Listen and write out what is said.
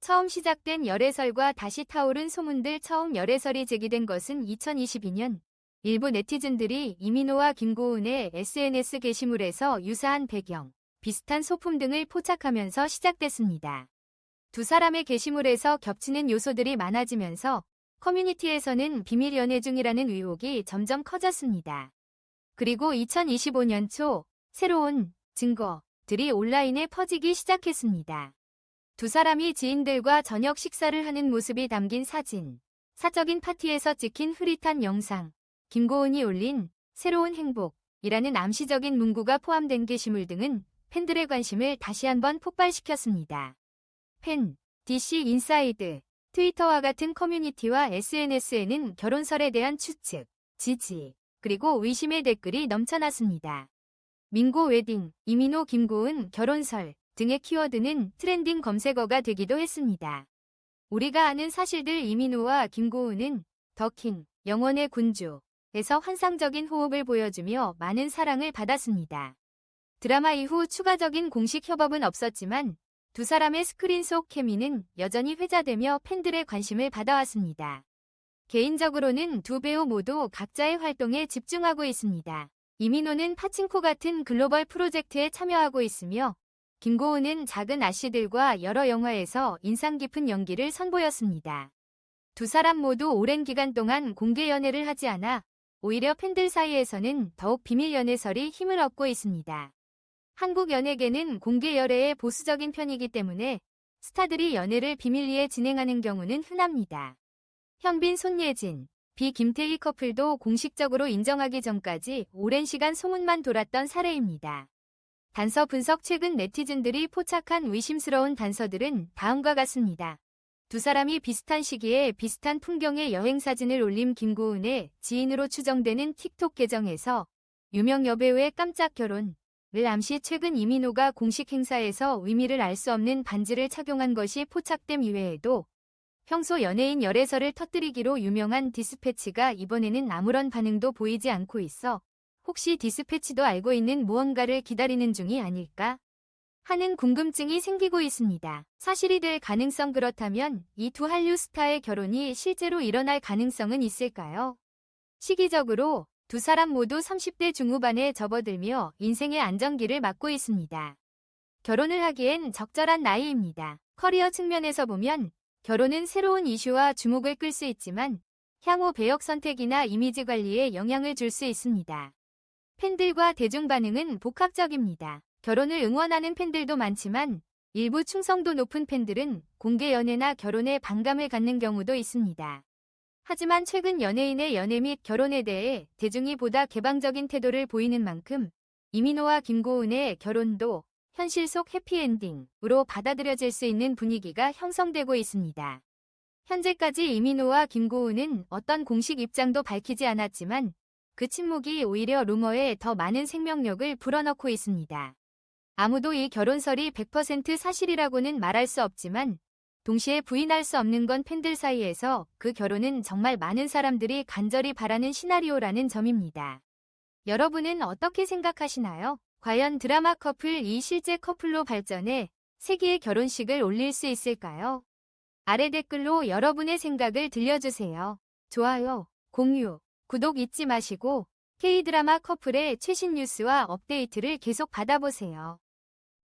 처음 시작된 열애설과 다시 타오른 소문들 처음 열애설이 제기된 것은 2022년 일부 네티즌들이 이민호와 김고은의 SNS 게시물에서 유사한 배경, 비슷한 소품 등을 포착하면서 시작됐습니다. 두 사람의 게시물에서 겹치는 요소들이 많아지면서 커뮤니티에서는 비밀 연애 중이라는 의혹이 점점 커졌습니다. 그리고 2025년 초 새로운 증거들이 온라인에 퍼지기 시작했습니다. 두 사람이 지인들과 저녁 식사를 하는 모습이 담긴 사진, 사적인 파티에서 찍힌 흐릿한 영상, 김고은이 올린 새로운 행복이라는 암시적인 문구가 포함된 게시물 등은 팬들의 관심을 다시 한번 폭발시켰습니다. 팬, DC 인사이드, 트위터와 같은 커뮤니티와 SNS에는 결혼설에 대한 추측, 지지, 그리고 의심의 댓글이 넘쳐났습니다. 민고 웨딩, 이민호 김고은 결혼설 등의 키워드는 트렌딩 검색어가 되기도 했습니다. 우리가 아는 사실들 이민호와 김고은은 더킹, 영원의 군주, 에서 환상적인 호흡을 보여주며 많은 사랑을 받았습니다. 드라마 이후 추가적인 공식 협업은 없었지만 두 사람의 스크린 속 케미는 여전히 회자되며 팬들의 관심을 받아왔습니다. 개인적으로는 두 배우 모두 각자의 활동에 집중하고 있습니다. 이민호는 파친코 같은 글로벌 프로젝트에 참여하고 있으며 김고은은 작은 아씨들과 여러 영화에서 인상 깊은 연기를 선보였습니다. 두 사람 모두 오랜 기간 동안 공개 연애를 하지 않아 오히려 팬들 사이에서는 더욱 비밀 연애설이 힘을 얻고 있습니다. 한국 연예계는 공개 열애에 보수적인 편이기 때문에 스타들이 연애를 비밀리에 진행하는 경우는 흔합니다. 현빈 손예진, 비 김태희 커플도 공식적으로 인정하기 전까지 오랜 시간 소문만 돌았던 사례입니다. 단서 분석 최근 네티즌들이 포착한 의심스러운 단서들은 다음과 같습니다. 두 사람이 비슷한 시기에 비슷한 풍경의 여행 사진을 올림 김고은의 지인으로 추정되는 틱톡 계정에서 유명 여배우의 깜짝 결혼을 암시 최근 이민호가 공식 행사에서 의미를 알 수 없는 반지를 착용한 것이 포착됨 이외에도 평소 연예인 열애설을 터뜨리기로 유명한 디스패치가 이번에는 아무런 반응도 보이지 않고 있어 혹시 디스패치도 알고 있는 무언가를 기다리는 중이 아닐까 하는 궁금증이 생기고 있습니다. 사실이 될 가능성 그렇다면 이 두 한류 스타의 결혼이 실제로 일어날 가능성은 있을까요? 시기적으로 두 사람 모두 30대 중후반에 접어들며 인생의 안정기를 맞고 있습니다. 결혼을 하기엔 적절한 나이입니다. 커리어 측면에서 보면 결혼은 새로운 이슈와 주목을 끌 수 있지만 향후 배역 선택이나 이미지 관리에 영향을 줄 수 있습니다. 팬들과 대중 반응은 복합적입니다. 결혼을 응원하는 팬들도 많지만 일부 충성도 높은 팬들은 공개 연애나 결혼에 반감을 갖는 경우도 있습니다. 하지만 최근 연예인의 연애 및 결혼에 대해 대중이 보다 개방적인 태도를 보이는 만큼 이민호와 김고은의 결혼도 현실 속 해피엔딩으로 받아들여질 수 있는 분위기가 형성되고 있습니다. 현재까지 이민호와 김고은은 어떤 공식 입장도 밝히지 않았지만 그 침묵이 오히려 루머에 더 많은 생명력을 불어넣고 있습니다. 아무도 이 결혼설이 100% 사실이라고는 말할 수 없지만 동시에 부인할 수 없는 건 팬들 사이에서 그 결혼은 정말 많은 사람들이 간절히 바라는 시나리오라는 점입니다. 여러분은 어떻게 생각하시나요? 과연 드라마 커플 이 실제 커플로 발전해 세기의 결혼식을 올릴 수 있을까요? 아래 댓글로 여러분의 생각을 들려주세요. 좋아요, 공유, 구독 잊지 마시고 K드라마 커플의 최신 뉴스와 업데이트를 계속 받아보세요.